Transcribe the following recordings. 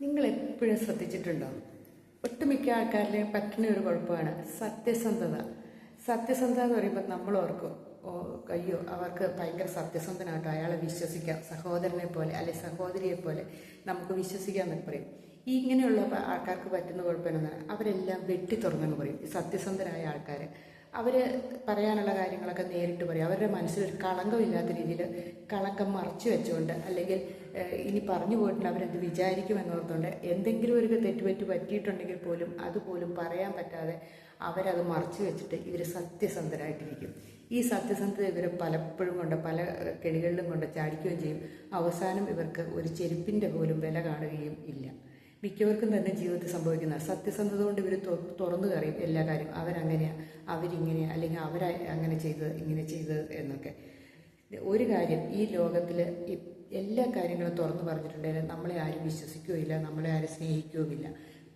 നിങ്ങൾ എപ്പോഴും ശ്രദ്ധിച്ചിട്ടുണ്ടോ? ഒട്ടുമിക്ക ആൾക്കാരിലെയും പറ്റുന്ന ഒരു കുഴപ്പമാണ് സത്യസന്ധത. സത്യസന്ധത എന്ന് പറയുമ്പോൾ നമ്മൾ ഓർക്കും ഓ അയ്യോ അവർക്ക് ഭയങ്കര സത്യസന്ധനാട്ടോ. അയാളെ വിശ്വസിക്കാം സഹോദരനെ പോലെ അല്ലെ സഹോദരിയെ പോലെ നമുക്ക് വിശ്വസിക്കാം എന്നൊക്കെ പറയും. ഈ ഇങ്ങനെയുള്ള ആൾക്കാർക്ക് പറ്റുന്ന കുഴപ്പം എന്താണ് അവരെല്ലാം വെട്ടി തുറന്നെന്ന് പറയും സത്യസന്ധരായ ആൾക്കാർ അവർ പറയാനുള്ള കാര്യങ്ങളൊക്കെ നേരിട്ട് പറയും. അവരുടെ മനസ്സിൽ ഒരു കളങ്കമില്ലാത്ത രീതിയിൽ കളക്കം മറച്ചു വെച്ചുകൊണ്ട് അല്ലെങ്കിൽ ഇനി പറഞ്ഞു പോയിട്ടുണ്ട് അവരെന്ത് വിചാരിക്കുമെന്നോർത്തുകൊണ്ട് എന്തെങ്കിലും ഒരു തെറ്റുപറ്റി പറ്റിയിട്ടുണ്ടെങ്കിൽ പോലും അതുപോലും പറയാൻ പറ്റാതെ അവരത് മറച്ചു വെച്ചിട്ട് ഇവർ സത്യസന്ധരായിട്ടിരിക്കും. ഈ സത്യസന്ധത ഇവർ പലപ്പോഴും കൊണ്ട് പല കെണികളിലും കൊണ്ട് ചാടിക്കുകയും ചെയ്യും. അവസാനം ഇവർക്ക് ഒരു ചെരുപ്പിന്റെ പോലും വില കാണുകയും ഇല്ല. മിക്കവർക്കും തന്നെ ജീവിതത്തിൽ സംഭവിക്കുന്ന സത്യസന്ധത കൊണ്ട് ഇവർ തുറന്നു കറിയും എല്ലാ കാര്യം. അവരങ്ങനെയാണ് അവരിങ്ങനെ അല്ലെങ്കിൽ അവർ അങ്ങനെ ചെയ്തത് ഇങ്ങനെ ചെയ്തത് എന്നൊക്കെ. ഒരു കാര്യം ഈ ലോകത്തിൽ എല്ലാ കാര്യങ്ങളും തുറന്നു പറഞ്ഞിട്ടുണ്ടെങ്കിൽ നമ്മളെ ആരും വിശ്വസിക്കുകയില്ല നമ്മളെ ആരും സ്നേഹിക്കുകയുമില്ല.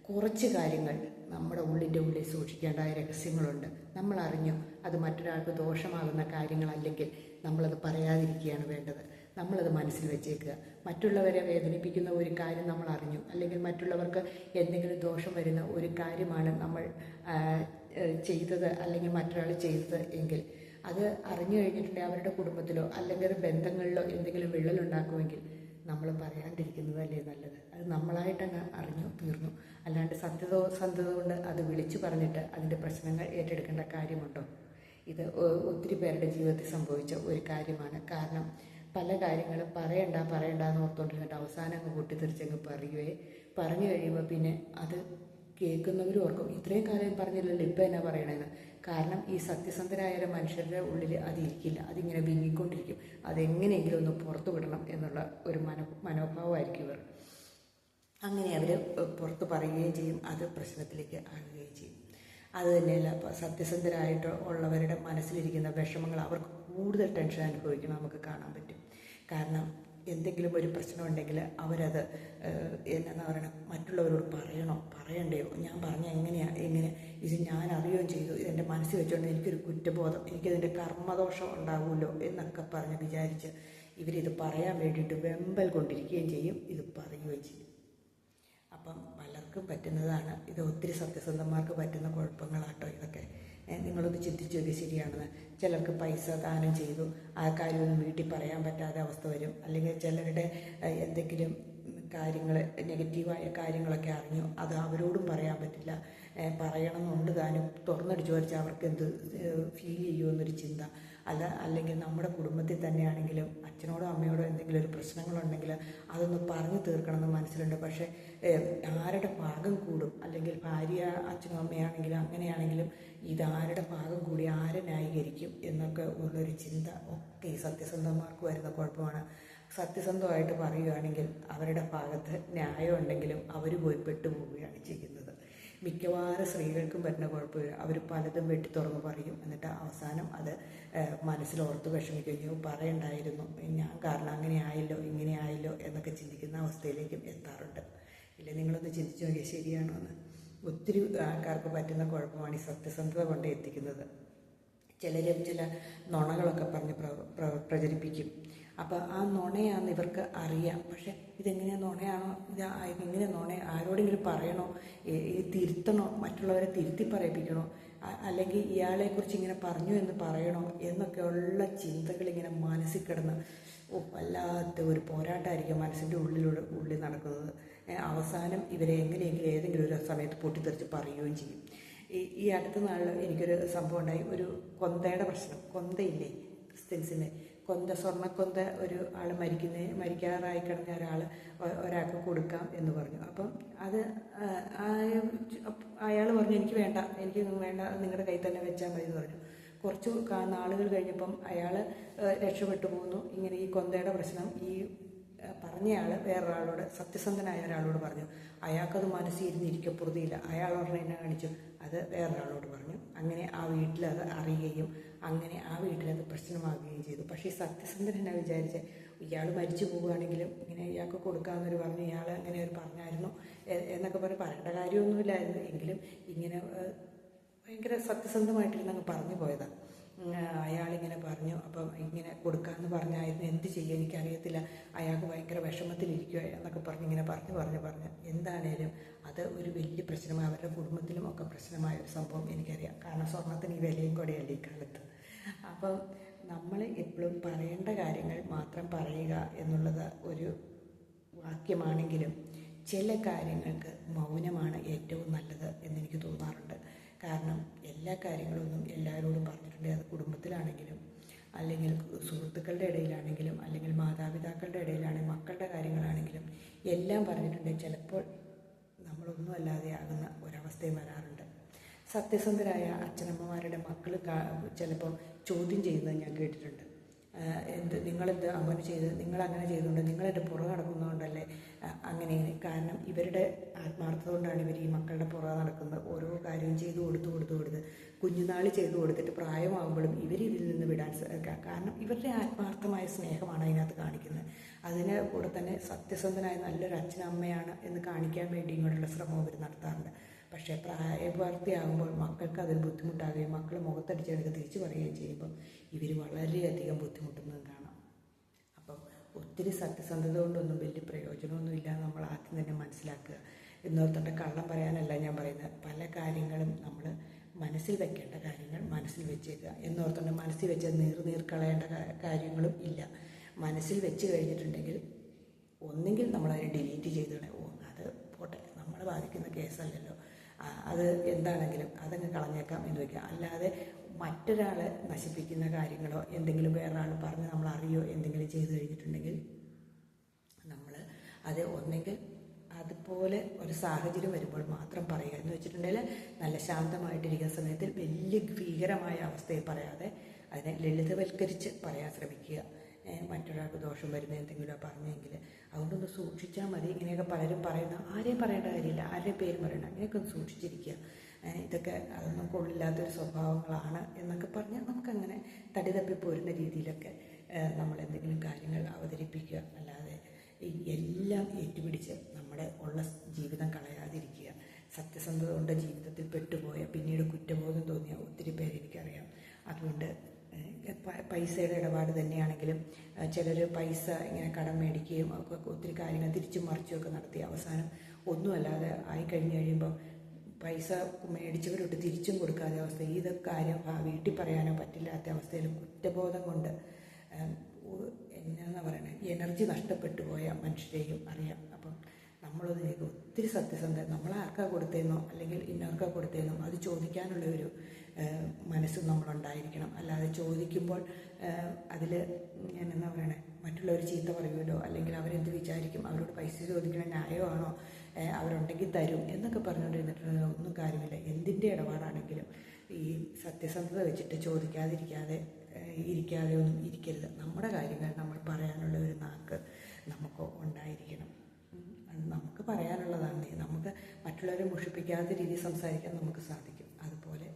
കുറച്ച് കാര്യങ്ങൾ നമ്മുടെ ഉള്ളിന്റെ ഉള്ളിൽ സൂക്ഷിക്കേണ്ടതായ രഹസ്യങ്ങളുണ്ട്. നമ്മൾ അറിഞ്ഞു അത് മറ്റൊരാൾക്ക് ദോഷമാകുന്ന കാര്യങ്ങളല്ലെങ്കിൽ നമ്മളത് പറയാതിരിക്കുകയാണ് വേണ്ടത്. നമ്മളത് മനസ്സിൽ വെച്ചേക്കുക. മറ്റുള്ളവരെ വേദനിപ്പിക്കുന്ന ഒരു കാര്യം നമ്മൾ അറിഞ്ഞു. അല്ലെങ്കിൽ മറ്റുള്ളവർക്ക് എന്തെങ്കിലും ദോഷം വരുന്ന ഒരു കാര്യമാണ് നമ്മൾ ചെയ്തത് അല്ലെങ്കിൽ മറ്റൊരാൾ ചെയ്തത് എങ്കിൽ. അത് അറിഞ്ഞു കഴിഞ്ഞിട്ടുണ്ടെങ്കിൽ അവരുടെ കുടുംബത്തിലോ അല്ലെങ്കിൽ ബന്ധങ്ങളിലോ എന്തെങ്കിലും വിള്ളലുണ്ടാക്കുമെങ്കിൽ നമ്മൾ പറയാണ്ടിരിക്കുന്നതല്ലേ നല്ലത്. അത് നമ്മളായിട്ടങ്ങ് അറിഞ്ഞു തീർന്നു. അല്ലാണ്ട് സത്യത സന്ധത കൊണ്ട് അത് വിളിച്ചു പറഞ്ഞിട്ട് അതിന്റെ പ്രശ്നങ്ങൾ ഏറ്റെടുക്കേണ്ട കാര്യമുണ്ടോ? ഇത് ഒത്തിരി പേരുടെ ജീവിതത്തിൽ സംഭവിച്ച ഒരു കാര്യമാണ്. കാരണം പല കാര്യങ്ങളും പറയണ്ട പറയണ്ട എന്ന് ഓർത്തുകൊണ്ടിരുന്നിട്ട് അവസാനം അങ്ങ് പൊട്ടിത്തെറിച്ചങ്ങ് പറയുകയെ പറഞ്ഞു കഴിയുമ്പോൾ പിന്നെ അത് കേൾക്കുന്നവരും ഓർക്കും. ഇത്രയും കാലം പറഞ്ഞില്ലല്ലോ ഇപ്പം എന്നാ പറയണേന്ന്. കാരണം ഈ സത്യസന്ധരായ ഒരു മനുഷ്യരുടെ ഉള്ളിൽ അതിരിക്കില്ല. അതിങ്ങനെ വിങ്ങിക്കൊണ്ടിരിക്കും. അതെങ്ങനെയെങ്കിലും ഒന്ന് പുറത്തു വിടണം എന്നുള്ള ഒരു മനോ മനോഭാവമായിരിക്കും ഇവർ. അങ്ങനെ അവർ പുറത്ത് പറയുകയും ചെയ്യും അത് പ്രശ്നത്തിലേക്ക് ആകുകയും ചെയ്യും. അത് തന്നെയല്ല സത്യസന്ധരായിട്ട് ഉള്ളവരുടെ മനസ്സിലിരിക്കുന്ന വിഷമങ്ങൾ അവർക്ക് കൂടുതൽ ടെൻഷൻ അനുഭവിക്കണം നമുക്ക് കാണാൻ പറ്റും. കാരണം എന്തെങ്കിലും ഒരു പ്രശ്നമുണ്ടെങ്കിൽ അവരത് ഏഹ്, എന്നാ പറയണം മറ്റുള്ളവരോട് പറയണോ? പറയണ്ടയോ? ഞാൻ പറഞ്ഞ എങ്ങനെയാണ് എങ്ങനെ? ഇത് ഞാൻ അറിയുകയും ചെയ്തു. ഇതെന്റെ മനസ്സിൽ വെച്ചുകൊണ്ട് എനിക്കൊരു കുറ്റബോധം എനിക്കതിന്റെ കർമ്മദോഷം ഉണ്ടാവുമല്ലോ എന്നൊക്കെ പറഞ്ഞ് വിചാരിച്ച് ഇവരിത് പറയാൻ വേണ്ടിയിട്ട് വെമ്പൽ കൊണ്ടിരിക്കുകയും ചെയ്യും ഇത് പറയുകയും ചെയ്യും. അപ്പം പലർക്കും പറ്റുന്നതാണ്. ഇത് ഒത്തിരി സത്യസന്ധന്മാർക്ക് പറ്റുന്ന കുഴപ്പങ്ങളാട്ടോ ഇതൊക്കെ. നിങ്ങളൊന്ന് ചിന്തിച്ചു നോക്കി ശരിയാണെന്ന്. ചിലർക്ക് പൈസ ദാനം ചെയ്തു. ആ കാര്യമൊന്നും വീട്ടിൽ പറയാൻ പറ്റാതെ അവസ്ഥ വരും. അല്ലെങ്കിൽ ചിലരുടെ എന്തെങ്കിലും കാര്യങ്ങൾ നെഗറ്റീവായ കാര്യങ്ങളൊക്കെ അറിഞ്ഞു അത് അവരോടും പറയാൻ പറ്റില്ല. പറയണമെന്നുണ്ട്. താനും തുറന്നടിച്ചു വരച്ച് അവർക്ക് എന്ത് ഫീൽ ചെയ്യുമെന്നൊരു ചിന്ത. അല്ല അല്ലെങ്കിൽ നമ്മുടെ കുടുംബത്തിൽ തന്നെയാണെങ്കിലും അച്ഛനോടോ അമ്മയോടോ എന്തെങ്കിലും ഒരു പ്രശ്നങ്ങളുണ്ടെങ്കിൽ അതൊന്ന് പറഞ്ഞു തീർക്കണമെന്ന് മനസ്സിലുണ്ട്. പക്ഷേ ആരുടെ ഭാഗം കൂടും? അല്ലെങ്കിൽ ഭാര്യ അച്ഛനും അമ്മയാണെങ്കിലും അങ്ങനെയാണെങ്കിലും ഇതാരുടെ ഭാഗം കൂടി ആരെ ന്യായീകരിക്കും എന്നൊക്കെ ഉള്ളൊരു ചിന്ത ഒക്കെ ഈ സത്യസന്ധന്മാർക്ക് വരുന്ന കുഴപ്പമാണ്. സത്യസന്ധമായിട്ട് പറയുകയാണെങ്കിൽ അവരുടെ ഭാഗത്ത് ന്യായം ഉണ്ടെങ്കിലും അവർ പോയി പെട്ടുപോവുകയാണ് ചെയ്യുന്നത്. മിക്കവാറും സ്ത്രീകൾക്കും വരുന്ന കുഴപ്പമില്ല. അവർ പലതും വെട്ടി തുറന്ന് പറയും. എന്നിട്ട് അവസാനം അത് മനസ്സിലോർത്ത് വിഷമിക്കുകയോ പറയണ്ടായിരുന്നു. ഞാൻ കാരണം അങ്ങനെ ആയല്ലോ ഇങ്ങനെ ആയല്ലോ എന്നൊക്കെ ചിന്തിക്കുന്ന അവസ്ഥയിലേക്കും എത്താറുണ്ട്. ഇല്ല നിങ്ങളൊന്ന് ചിന്തിച്ചു നോക്കിയാൽ ശരിയാണോ എന്ന്. ഒത്തിരി ആൾക്കാർക്ക് പറ്റുന്ന കുഴപ്പമാണ് ഈ സത്യസന്ധത കൊണ്ട് എത്തിക്കുന്നത്. ചിലരും ചില നുണകളൊക്കെ പറഞ്ഞ് പ്ര പ്ര- പ്രചരിപ്പിക്കും. അപ്പോൾ ആ നുണയാന്ന് ഇവർക്ക് അറിയാം. പക്ഷേ ഇതെങ്ങനെ നുണയാണോ ഇത് എങ്ങനെ നുണ? ആരോടെങ്കിലും പറയണോ? ഈ- തിരുത്തണോ? മറ്റുള്ളവരെ തിരുത്തി പറയിപ്പിക്കണോ? അല്ലെങ്കിൽ ഇയാളെക്കുറിച്ച് ഇങ്ങനെ പറഞ്ഞു എന്ന് പറയണോ? എന്നൊക്കെയുള്ള ചിന്തകൾ ഇങ്ങനെ മനസ്സിൽ കിടന്ന് വല്ലാത്ത ഒരു പോരാട്ടമായിരിക്കും മനസ്സിന്റെ ഉള്ളിലൂടെ ഉള്ളിൽ നടക്കുന്നത്. അവസാനം ഇവരെ എങ്ങനെയെങ്കിലും ഏതെങ്കിലും ഒരു സമയത്ത് പൊട്ടിത്തെറിച്ച് പറയുകയും ചെയ്യും. ഈ ഈ അടുത്ത നാളിൽ എനിക്കൊരു സംഭവം ഉണ്ടായി. ഒരു കൊന്തയുടെ പ്രശ്നം. കൊന്തയില്ലേ? ക്രിസ്ത്യൻസിന്റെ കൊന്ത സ്വർണക്കൊന്ത ഒരു ആൾ മരിക്കുന്ന മരിക്കാറായി കിടന്ന ഒരാൾ ഒരാൾക്ക് കൊടുക്കാം എന്ന് പറഞ്ഞു. അപ്പം അത് അയാൾ പറഞ്ഞു എനിക്ക് വേണ്ട എനിക്ക് വേണ്ട നിങ്ങളുടെ കയ്യിൽ തന്നെ വെച്ചാൽ മതി എന്ന് പറഞ്ഞു. കുറച്ച് നാളുകൾ കഴിഞ്ഞപ്പം അയാൾ രക്ഷപ്പെട്ടു പോകുന്നു ഇങ്ങനെ ഈ കൊന്തയുടെ പ്രശ്നം ഈ പറഞ്ഞയാൾ വേറൊരാളോട് സത്യസന്ധനായ ഒരാളോട് പറഞ്ഞു അയാൾക്കത് മനസ്സിൽ ഇരുന്നിരിക്കപ്പുറതിയില്ല അയാൾ പറഞ്ഞ എന്നെ കാണിച്ചു. അത് വേറൊരാളോട് പറഞ്ഞു. അങ്ങനെ ആ വീട്ടിൽ അത് അറിയുകയും അങ്ങനെ ആ വീട്ടിലത് പ്രശ്നമാകുകയും ചെയ്തു. പക്ഷേ ഈ സത്യസന്ധൻ എന്നാ വിചാരിച്ച്? ഇയാൾ മരിച്ചു പോവുകയാണെങ്കിലും ഇങ്ങനെ ഇയാൾക്ക് കൊടുക്കാമെന്നൊരു പറഞ്ഞു ഇയാൾ അങ്ങനെ ഒരു പറഞ്ഞായിരുന്നു. എന്നൊക്കെ പറഞ്ഞ് പറയേണ്ട കാര്യമൊന്നുമില്ലായിരുന്നു. എങ്കിലും ഇങ്ങനെ ഭയങ്കര സത്യസന്ധമായിട്ടിരുന്നങ്ങ് പറഞ്ഞു പോയതാണ് അയാളിങ്ങനെ പറഞ്ഞു അപ്പം ഇങ്ങനെ കൊടുക്കാമെന്ന് പറഞ്ഞായിരുന്നു. എന്ത് ചെയ്യുക എനിക്കറിയത്തില്ല. അയാൾക്ക് ഭയങ്കര വിഷമത്തിലിരിക്കുക എന്നൊക്കെ പറഞ്ഞ് ഇങ്ങനെ പറഞ്ഞു പറഞ്ഞു പറഞ്ഞ്. എന്താണേലും അത് ഒരു വലിയ പ്രശ്നമായി അവരുടെ കുടുംബത്തിലും ഒക്കെ പ്രശ്നമായ ഒരു സംഭവം എനിക്കറിയാം. കാരണം സ്വർണത്തിന് ഈ വിലയും കൂടെയല്ലേ ഈ കാലത്ത്. അപ്പം നമ്മൾ എപ്പോഴും പറയേണ്ട കാര്യങ്ങൾ മാത്രം പറയുക എന്നുള്ളത് ഒരു വാക്യമാണെങ്കിലും ചില കാര്യങ്ങൾക്ക് മൗനമാണ് ഏറ്റവും നല്ലത് എന്നെനിക്ക് തോന്നാറുണ്ട്. കാരണം എല്ലാ കാര്യങ്ങളൊന്നും എല്ലാവരോടും പറഞ്ഞിട്ടുണ്ട്. അത് കുടുംബത്തിലാണെങ്കിലും അല്ലെങ്കിൽ സുഹൃത്തുക്കളുടെ ഇടയിലാണെങ്കിലും അല്ലെങ്കിൽ മാതാപിതാക്കളുടെ ഇടയിലാണെങ്കിലും മക്കളുടെ കാര്യങ്ങളാണെങ്കിലും എല്ലാം പറഞ്ഞിട്ടുണ്ട്. ചിലപ്പോൾ നമ്മളൊന്നും അല്ലാതെ ആകുന്ന ഒരവസ്ഥയും വരാറുണ്ട്. സത്യസന്ധരായ അച്ഛനമ്മമാരുടെ മക്കൾ ചിലപ്പോൾ ചോദ്യം ചെയ്യുന്നത് ഞാൻ കേട്ടിട്ടുണ്ട്. എന്ത് നിങ്ങളെന്ത് അങ്ങനെ ചെയ്ത് നിങ്ങൾ അങ്ങനെ ചെയ്തുകൊണ്ട് നിങ്ങളെന്റെ പുറകെ നടക്കുന്നതുകൊണ്ടല്ലേ അങ്ങനെ കാരണം ഇവരുടെ ആത്മാർത്ഥത കൊണ്ടാണ് ഇവർ ഈ മക്കളുടെ പുറകെ നടക്കുന്നത്. ഓരോ കാര്യവും ചെയ്തു കൊടുത്തു കൊടുത്തു കൊടുത്ത് കുഞ്ഞുനാൾ ചെയ്തു കൊടുത്തിട്ട് പ്രായമാകുമ്പോഴും ഇവർ ഇതിൽ നിന്ന് വിടാൻ കാരണം ഇവരുടെ ആത്മാർത്ഥമായ സ്നേഹമാണ് അതിനകത്ത് കാണിക്കുന്നത്. അതിന് കൂടെ തന്നെ സത്യസന്ധനായ നല്ലൊരു അച്ഛനമ്മയാണ് എന്ന് കാണിക്കാൻ വേണ്ടി ഇങ്ങോട്ടുള്ള ശ്രമം അവർ നടത്താറുണ്ട്. പക്ഷേ പ്രായപൂർത്തിയാകുമ്പോൾ മക്കൾക്ക് അതിൽ ബുദ്ധിമുട്ടാകുകയും മക്കൾ മുഖത്തടിച്ചെടുത്ത് തിരിച്ചു പറയുകയും ചെയ്യുമ്പോൾ ഇവർ വളരെയധികം ബുദ്ധിമുട്ടുന്നത് കാണാം. അപ്പം ഒത്തിരി സത്യസന്ധത കൊണ്ടൊന്നും വലിയ പ്രയോജനമൊന്നുമില്ല നമ്മൾ ആദ്യം തന്നെ മനസ്സിലാക്കുക. എന്നോർത്തോണ്ട് കള്ളം പറയാനല്ല ഞാൻ പറയുന്നത്. പല കാര്യങ്ങളും നമ്മൾ മനസ്സിൽ വെക്കേണ്ട കാര്യങ്ങൾ മനസ്സിൽ വെച്ചേക്കുക. എന്നോർത്തോണ്ട് മനസ്സിൽ വെച്ച് നീർ നീർ കളയേണ്ട കാര്യങ്ങളും ഇല്ല. മനസ്സിൽ വെച്ച് കഴിഞ്ഞിട്ടുണ്ടെങ്കിൽ ഒന്നെങ്കിൽ നമ്മളതിനെ ഡിലീറ്റ് ചെയ്ത് ഓ അത് പോട്ടെ. നമ്മളെ ബാധിക്കുന്ന കേസല്ലല്ലോ. അത് എന്താണെങ്കിലും അതങ്ങ് കളഞ്ഞേക്കാം എന്ന് വെക്കുക. അല്ലാതെ മറ്റൊരാൾ നശിപ്പിക്കുന്ന കാര്യങ്ങളോ എന്തെങ്കിലും വേറെ ആൾ പറഞ്ഞ് നമ്മൾ അറിയോ എന്തെങ്കിലും ചെയ്തു കഴിഞ്ഞിട്ടുണ്ടെങ്കിൽ നമ്മൾ അത് ഒന്നെങ്കിൽ അതുപോലെ ഒരു സാഹചര്യം വരുമ്പോൾ മാത്രം പറയുക. എന്ന് വെച്ചിട്ടുണ്ടെങ്കിൽ നല്ല ശാന്തമായിട്ടിരിക്കുന്ന സമയത്തിൽ വലിയ ഭീകരമായ അവസ്ഥയെ പറയാതെ അതിനെ ലളിതവൽക്കരിച്ച് പറയാൻ ശ്രമിക്കുക. മറ്റൊരാൾക്ക് ദോഷം വരുന്ന എന്തെങ്കിലും പറഞ്ഞെങ്കിൽ അതുകൊണ്ടൊന്ന് സൂക്ഷിച്ചാൽ മതി. ഇങ്ങനെയൊക്കെ പലരും പറയുന്ന ആരെയും പറയേണ്ട കാര്യമില്ല. ആരുടെയും പേര് പറയണ്ട. അങ്ങനെയൊക്കെ ഒന്ന് സൂക്ഷിച്ചിരിക്കുക. ഇതൊക്കെ അതൊന്നും കൊള്ളില്ലാത്തൊരു സ്വഭാവങ്ങളാണ് എന്നൊക്കെ പറഞ്ഞാൽ നമുക്കങ്ങനെ തടി തപ്പി പോരുന്ന രീതിയിലൊക്കെ നമ്മൾ എന്തെങ്കിലും കാര്യങ്ങൾ അവതരിപ്പിക്കുക. അല്ലാതെ എല്ലാം ഏറ്റുപിടിച്ച് നമ്മുടെ ഉള്ള ജീവിതം കളയാതിരിക്കുക. സത്യസന്ധത കൊണ്ട് ജീവിതത്തിൽ പെട്ടുപോയ പിന്നീട് കുറ്റബോധം തോന്നിയ ഒത്തിരി പേരെനിക്കറിയാം അതുകൊണ്ട് പൈസയുടെ ഇടപാട് തന്നെയാണെങ്കിലും ചിലർ പൈസ ഇങ്ങനെ കടം മേടിക്കുകയും ഒക്കെ ഒത്തിരി കാര്യങ്ങൾ തിരിച്ചും മറിച്ചും ഒക്കെ നടത്തി അവസാനം ഒന്നുമല്ലാതെ ആയി കഴിഞ്ഞു കഴിയുമ്പോൾ പൈസ മേടിച്ചവരോട്ട് തിരിച്ചും കൊടുക്കാതെ അവസ്ഥ. ഇത് കാര്യം വീട്ടിൽ പറയാനോ പറ്റില്ലാത്ത അവസ്ഥയിൽ കുറ്റബോധം കൊണ്ട് എന്നാന്ന് പറയണേ? എനർജി നഷ്ടപ്പെട്ടു പോയ മനുഷ്യരെയും അറിയാം. അപ്പം നമ്മളതിലേക്ക് ഒത്തിരി സത്യസന്ധത നമ്മൾ ആർക്കാ കൊടുത്തേന്നോ അല്ലെങ്കിൽ ഇന്നർക്കാ കൊടുത്തേന്നോ അത് ചോദിക്കാനുള്ള ഒരു മനസ്സ് നമ്മളുണ്ടായിരിക്കണം. അല്ലാതെ ചോദിക്കുമ്പോൾ അതിൽ എന്നാ പറയണേ മറ്റുള്ളവർ ചീത്ത പറയുമല്ലോ അല്ലെങ്കിൽ അവരെന്ത് വിചാരിക്കും അവരോട് പൈസ ചോദിക്കണ ന്യായമാണോ അവരുണ്ടെങ്കിൽ തരും എന്നൊക്കെ പറഞ്ഞുകൊണ്ടിരുന്നിട്ടുണ്ടെങ്കിൽ ഒന്നും കാര്യമില്ല. എന്തിന്റെ ഇടപാടാണെങ്കിലും ഈ സത്യസന്ധത വെച്ചിട്ട് ചോദിക്കാതിരിക്കാതെ ഇരിക്കാതെ ഒന്നും ഇരിക്കരുത്. നമ്മുടെ കാര്യങ്ങൾ നമ്മൾ പറയാനുള്ള ഒരു നാക്ക് നമുക്ക് ഉണ്ടായിരിക്കണം. നമുക്ക് പറയാനുള്ളതാണ്. നമുക്ക് മറ്റുള്ളവരെ മുഷിപ്പിക്കാത്ത രീതിയിൽ സംസാരിക്കാൻ നമുക്ക് സാധിക്കും. അതുപോലെ